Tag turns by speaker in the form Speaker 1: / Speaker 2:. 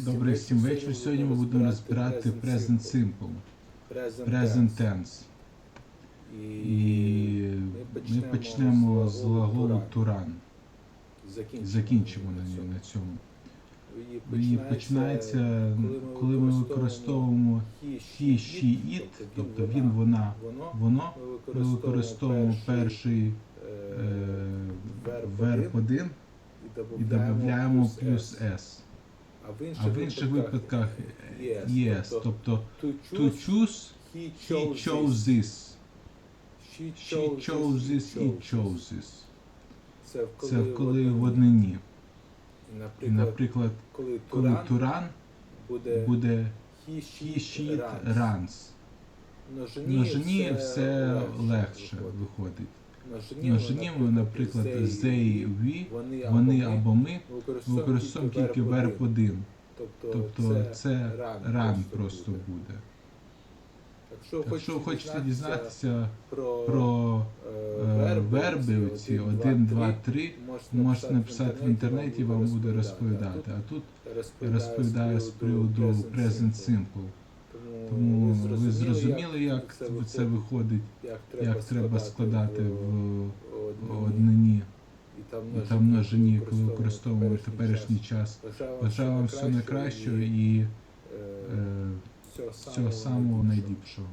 Speaker 1: Добрий всім вечір. Сьогодні ми будемо розбирати Present Simple, Present Tense. І ми почнемо з глаголу to run. Закінчимо на на цьому. І починається, коли ми використовуємо he, she, it, тобто він, вона, воно. Ми використовуємо перший е, верб 1 і додаємо плюс s. А в інших випадках е, yes, тобто to choose, he chose this. She chose this, he chose this. Це коли в однині. І, наприклад,
Speaker 2: коли
Speaker 1: коли
Speaker 2: Туран
Speaker 1: to run
Speaker 2: буде
Speaker 1: буде
Speaker 2: he,
Speaker 1: he, she,
Speaker 2: she, runs.
Speaker 1: runs.
Speaker 2: Множині
Speaker 1: все легше виходить.
Speaker 2: Множині,
Speaker 1: наприклад, they, we,
Speaker 2: вони, або
Speaker 1: ми
Speaker 2: використовуємо
Speaker 1: тільки верб один.
Speaker 2: Тобто,
Speaker 1: Тобто це
Speaker 2: run
Speaker 1: просто
Speaker 2: буде. Якщо,
Speaker 1: хочете дізнатися
Speaker 2: про, е,
Speaker 1: е, верби, оці 1, 2, 3, можете написати в інтернеті, вам буде розповідати. А тут я розповідаю з приводу Present Simple. Тому ви зрозуміли, як це виходить, як треба складати в однині і там множині, коли використовуємо теперішній час. Бажаю вам все найкращого і
Speaker 2: і
Speaker 1: е, всього самого найліпшого.